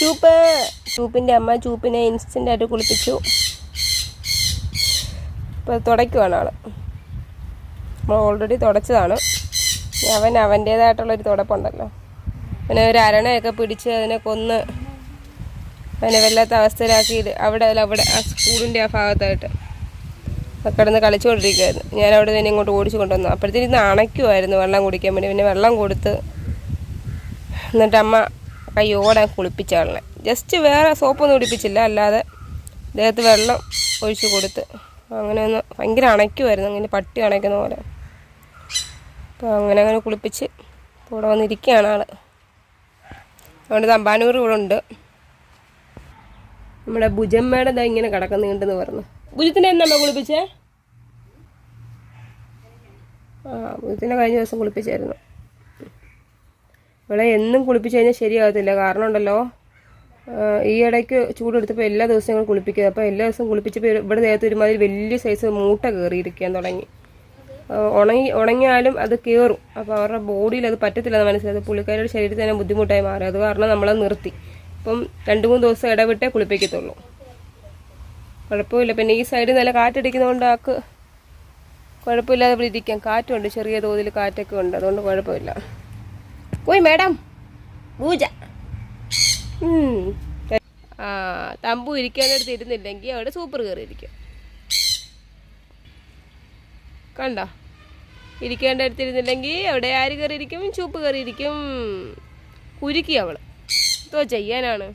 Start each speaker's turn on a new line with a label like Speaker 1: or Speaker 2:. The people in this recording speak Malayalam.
Speaker 1: ചൂപ്പ്. ചൂപ്പിന്റെ അമ്മ ചൂപ്പിനെ ഇൻസ്റ്റന്റ് ആയിട്ട് കുളിപ്പിച്ചു. ഇപ്പോൾ തുടയ്ക്കുവാണ് ആൾ നമ്മൾ ഓൾറെഡി തുടച്ചതാണ്. അവൻ അവന്റേതായിട്ടുള്ളൊരു തുടപ്പുണ്ടല്ലോ. പിന്നെ ഒരു അരണയൊക്കെ പിടിച്ച് അതിനെ കൊന്ന് അതിനെ വല്ലാത്ത അവസ്ഥയിലാക്കി അവിടെ അല്ല അവിടെ ആ സ്കൂളിന്റെ ആ ഭാഗത്തായിട്ട് കിടന്ന് കളിച്ചുകൊണ്ടിരിക്കുമായിരുന്നു ഞാൻ അവിടെ നിന്ന് ഇങ്ങോട്ട് ഓടിച്ചു കൊണ്ടുവന്നു. അപ്പോഴത്തേക്ക് അണയ്ക്കുമായിരുന്നു വെള്ളം കുടിക്കാൻ വേണ്ടി. പിന്നെ വെള്ളം കൊടുത്ത് എന്നിട്ട് അമ്മ കയ്യോടെ കുളിപ്പിച്ചാളെ ജസ്റ്റ് വേറെ സോപ്പൊന്നും കുടിപ്പിച്ചില്ല അല്ലാതെ ദേഹത്ത് വെള്ളം ഒഴിച്ചു കൊടുത്ത് അങ്ങനെ ഒന്ന് ഭയങ്കര അണയ്ക്കുമായിരുന്നു അങ്ങനെ പട്ടി അണയ്ക്കുന്ന പോലെ. അപ്പോൾ അങ്ങനെ അങ്ങനെ കുളിപ്പിച്ച് ഇവിടെ വന്നിരിക്കുകയാണ് ആൾ അതുകൊണ്ട് തമ്പാനൂർ ഇവിടെ ഉണ്ട്. നമ്മുടെ ഭുജമ്മയുടെ ദാ ഇങ്ങനെ കിടക്കുന്നുണ്ടെന്ന് പറഞ്ഞു. ഭുജത്തിനെ എന്നമ്മ കുളിപ്പിച്ചേ? ആ ഭുജത്തിനെ കഴിഞ്ഞ ദിവസം കുളിപ്പിച്ചായിരുന്നു. ഇവിടെ എന്നും കുളിപ്പിച്ച് കഴിഞ്ഞാൽ ശരിയാകത്തില്ല. കാരണം ഉണ്ടല്ലോ ഈ ഇടയ്ക്ക് ചൂടെടുത്തപ്പോൾ എല്ലാ ദിവസവും ഞങ്ങൾ കുളിപ്പിക്കുക അപ്പോൾ എല്ലാ ദിവസവും കുളിപ്പിച്ചപ്പോൾ ഇവിടെ ദേഹത്ത് ഒരുമാതിരി വലിയ സൈസ് മൂട്ട കയറിയിരിക്കാൻ തുടങ്ങി. ഉണങ്ങി ഉണങ്ങിയാലും അത് കയറും അപ്പോൾ അവരുടെ ബോഡിയിൽ അത് പറ്റത്തില്ലെന്ന് മനസ്സിലായത് പുള്ളിക്കാരുടെ ശരീരത്തിൽ തന്നെ ബുദ്ധിമുട്ടായി മാറി. അത് കാരണം നമ്മളത് നിർത്തി. അപ്പം രണ്ട് മൂന്ന് ദിവസം ഇടവിട്ടേ കുളിപ്പിക്കത്തുള്ളൂ. കുഴപ്പമില്ല. പിന്നെ ഈ സൈഡിൽ നല്ല കാറ്റടിക്കുന്നതുകൊണ്ട് ആക്ക് കുഴപ്പമില്ലാതെ ഇവിടെ ഇരിക്കാം. കാറ്റുണ്ട് ചെറിയ തോതിൽ കാറ്റൊക്കെ ഉണ്ട്. അതുകൊണ്ട് കുഴപ്പമില്ല. പോയി മേഡം. പൂജ. തമ്പു ഇരിക്കാനടുത്ത് ഇരുന്നില്ലെങ്കിൽ അവിടെ സൂപ്പർ കയറിയിരിക്കും. കണ്ടോ? ഇരിക്കേണ്ട അടുത്ത് അവിടെ ആര് കയറിയിരിക്കും? ചൂപ്പ് കയറിയിരിക്കും. കുരുക്കി അവൾ. എന്തോ ചെയ്യാനാണ്.